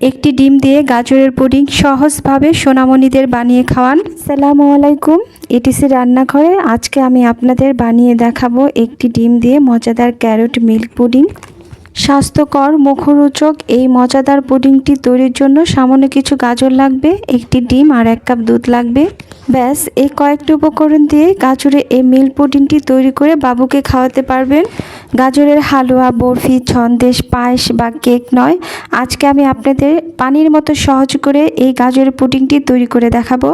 একটি ডিম দিয়ে গাজরের পুডিং সহজভাবে সোনামণিদের বানিয়ে খাওয়ান। সালামু আলাইকুম, এটিসি রান্নাঘরে আজকে আমি আপনাদের বানিয়ে দেখাবো একটি ডিম দিয়ে মজাদার ক্যারট মিল্ক পুডিং। স্বাস্থ্যকর, মুখরোচক এই মজাদার পুডিংটি তৈরির জন্য সামান্য কিছু গাজর লাগবে, একটি ডিম আর এক কাপ দুধ লাগবে। ব্যাস, এই কয়েকটি উপকরণ দিয়ে গাজরের এই মিল্ক পুডিংটি তৈরি করে বাবুকে খাওয়াতে পারবেন। গাজরের হালুয়া, বরফি, ছন্দেশ, পায়েস বা কেক নয়। আজকে আমি আপনাদের পানির মতো সহজ করে এই গাজরের পুডিংটি তৈরি করে দেখাবো।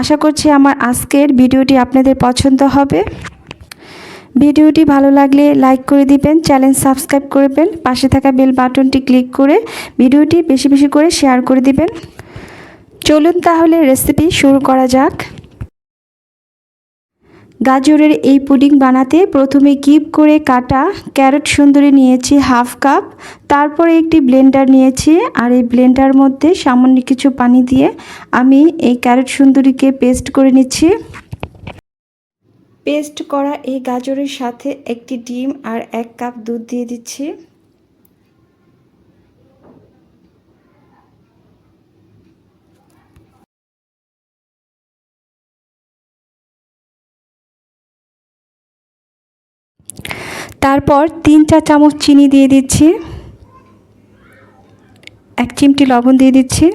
আশা করছি আমার আজকের ভিডিওটি আপনাদের পছন্দ হবে। ভিডিওটি ভালো লাগলে লাইক করে দিবেন, চ্যানেল সাবস্ক্রাইব করবেন, পাশে থাকা বেল বাটনটি ক্লিক করে ভিডিওটি বেশি বেশি করে শেয়ার করে দিবেন। চলুন তাহলে রেসিপি শুরু করা যাক। গাজরের এই পুডিং বানাতে প্রথমে কিপ করে কাটা ক্যারেট সুন্দরী নিয়েছি হাফ কাপ, তারপরে একটি ব্লেন্ডার নিয়েছি আর এই ব্লেন্ডার মধ্যে সামান্য কিছু পানি দিয়ে আমি এই ক্যারেট সুন্দরীকে পেস্ট করে নিচ্ছি। পেস্ট করা এই গাজরের সাথে একটি ডিম আর এক কাপ দুধ দিয়ে দিচ্ছি। তারপর তিন চা চামচ চিনি দিয়ে দিচ্ছি। এক চিমটি লবণ দিয়ে দিচ্ছি।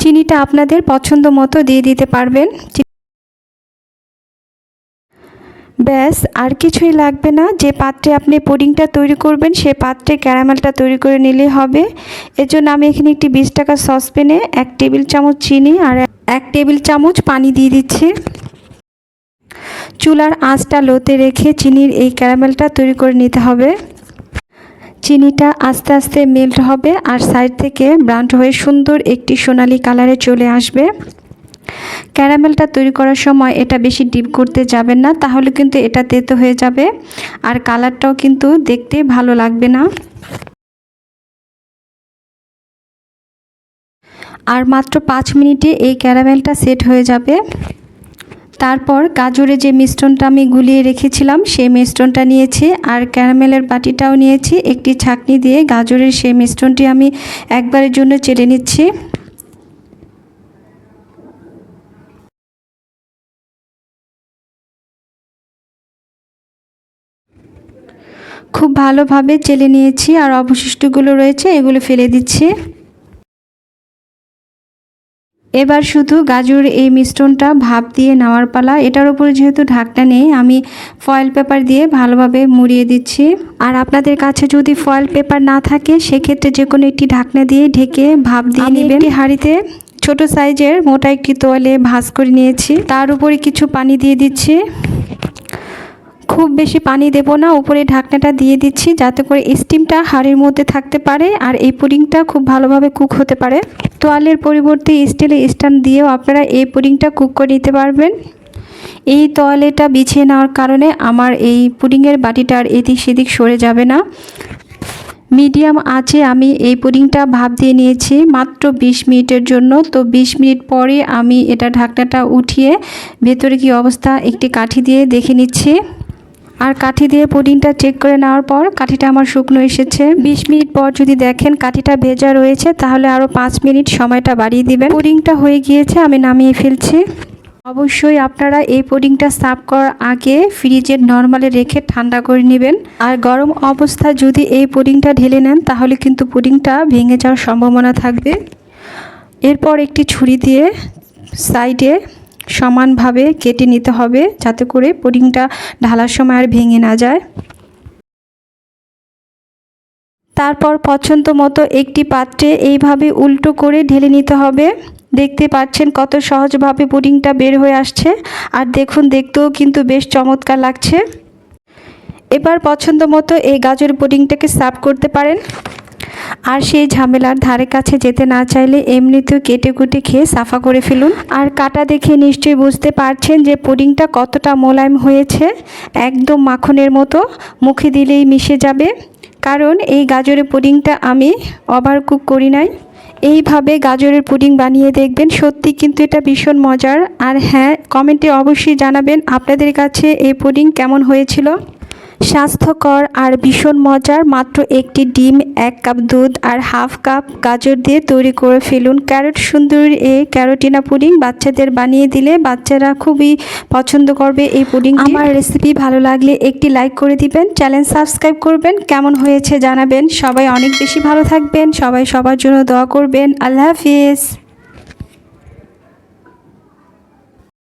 চিনিটা আপনাদের পছন্দ মতো দিয়ে দিতে পারবেন। ব্যাস, আর কিছুই লাগবে না। যে পাত্রে আপনি পুডিংটা তৈরি করবেন, সে পাত্রে ক্যারামেলটা তৈরি করে নিলেই হবে। এজন্য আমি এখানে একটি বিশ টাকা সসপ্যানে এক টেবিল চামচ চিনি আর এক টেবিল চামচ পানি দিয়ে দিচ্ছি। চুলার আঁচটা লোতে রেখে চিনির এই ক্যারামেলটা তৈরি করে নিতে হবে। চিনিটা আস্তে আস্তে মেল্ট হবে আর সাইড থেকে ব্রাউন হয়ে সুন্দর একটি সোনালি কালারে চলে আসবে। ক্যারামেলটা তৈরি করার সময় এটা বেশি ডিপ করতে যাবেন না, তাহলে কিন্তু এটা তেতো হয়ে যাবে আর কালারটাও কিন্তু দেখতে ভালো লাগবে না। আর মাত্র পাঁচ মিনিটে এই ক্যারামেলটা সেট হয়ে যাবে। তারপর গাজরে যে মিশ্রণটা আমি গুলিয়ে রেখেছিলাম, সেই মিশ্রণটা নিয়েছি আর ক্যারামেলের বাটিটাও নিয়েছি। একটি ছাকনি দিয়ে গাজরের সেই মিশ্রণটি আমি একবারের জন্য চেলে নিচ্ছি। খুব ভালোভাবে চেলে নিয়েছি আর অবশিষ্টগুলো রয়েছে, এগুলো ফেলে দিচ্ছি। এবার শুধু গাজর এই মিশ্রণটা ভাপ দিয়ে নেওয়ার পালা। এটার উপরে যেহেতু ঢাকনা নেই আমি ফয়েল পেপার দিয়ে ভালোভাবে মুড়িয়ে দিচ্ছি। আর আপনাদের কাছে যদি ফয়েল পেপার না থাকে সেক্ষেত্রে যে কোনো একটি ঢাকনা দিয়ে ঢেকে ভাপ দিয়ে নেবেন। একটি হাঁড়িতে ছোট সাইজের মোটা একটি তোয়ালে ভাজ করে নিয়েছি। তার উপরে কিছু পানি দিয়ে দিচ্ছি। খুব বেশি পানি দেব না, উপরে ঢাকনাটা দিয়ে দিচ্ছি যাতে করে স্টিমটা হাড়ির মধ্যে থাকতে পারে আর এই পুডিংটা খুব ভালোভাবে কুক হতে পারে। তোয়ালের পরিবর্তে স্টিলের স্ট্যান্ড দিয়েও আপনারা এই পুডিংটা কুক করে নিতে পারবেন। এই তোয়ালেটা বিছিয়ে নেওয়ার কারণে আমার এই পুডিংয়ের বাটিটা আর এদিক সেদিক সরে যাবে না। মিডিয়াম আছে আমি এই পুডিংটা ভাপ দিয়ে নিয়েছি মাত্র ২০ মিনিটের জন্য। তো ২০ মিনিট পরে আমি এটা ঢাকনাটা উঠিয়ে ভেতরে কি অবস্থা একটি কাঠি দিয়ে দেখে নিচ্ছি। আর কাঠি দিয়ে পুডিংটা চেক করে নেওয়ার পর কাঠিটা আমার শুকনো এসেছে। ২০ মিনিট পর যদি দেখেন কাঠিটা ভেজা রয়েছে, তাহলে আরও পাঁচ মিনিট সময়টা বাড়িয়ে দিবেন। পুডিংটা হয়ে গিয়েছে, আমি নামিয়ে ফেলছি। অবশ্যই আপনারা এই পুডিংটা সার্ভ করার আগে ফ্রিজে নর্মালে রেখে ঠান্ডা করে নেবেন। আর গরম অবস্থায় যদি এই পুডিংটা ঢেলে নেন, তাহলে কিন্তু পুডিংটা ভেঙে যাওয়ার সম্ভাবনা থাকবে। এরপর একটি ছুরি দিয়ে সাইডে সমানভাবে কেটে নিতে হবে যাতে করে পুডিংটা ঢালার সময় আর ভেঙে না যায়। তারপর পছন্দ মতো একটি পাত্রে এইভাবে উল্টো করে ঢেলে নিতে হবে। দেখতে পাচ্ছেন কত সহজভাবে পুডিংটা বের হয়ে আসছে। আর দেখুন, দেখতেও কিন্তু বেশ চমৎকার লাগছে। এবার পছন্দ মতো এই গাজর পুডিংটাকে সার্ভ করতে পারেন। আর সেই ঝামেলার ধারে কাছে যেতে না চাইলে এমনিতেও কেটে কুটে খেয়ে সাফা করে ফেলুন। আর কাটা দেখে নিশ্চয়ই বুঝতে পারছেন যে পুডিংটা কতটা মোলায়েম হয়েছে। একদম মাখনের মতো, মুখে দিলেই মিশে যাবে। কারণ এই গাজরের পুডিংটা আমি ওভার কুক করি নাই। এইভাবে গাজরের পুডিং বানিয়ে দেখবেন, সত্যি কিন্তু এটা ভীষণ মজার। আর হ্যাঁ কমেন্টে অবশ্যই জানাবেন আপনাদের কাছে এই পুডিং কেমন হয়েছিল। স্বাস্থ্যকর আর ভীষণ মজার, মাত্র একটি ডিম, এক কাপ দুধ আর হাফ কাপ গাজর দিয়ে তৈরি করে ফেলুন। ক্যারট সুন্দরী এ ক্যারোটিনা পুডিং বাচ্চাদের বানিয়ে দিলে বাচ্চারা খুবই পছন্দ করবে এই পুডিং আমার রেসিপি ভালো লাগলে একটি লাইক করে দিবেন চ্যানেল সাবস্ক্রাইব করবেন, কেমন হয়েছে জানাবেন। সবাই অনেক বেশি ভালো থাকবেন, সবাই সবার জন্য দোয়া করবেন। আল্লাহ হাফিজ।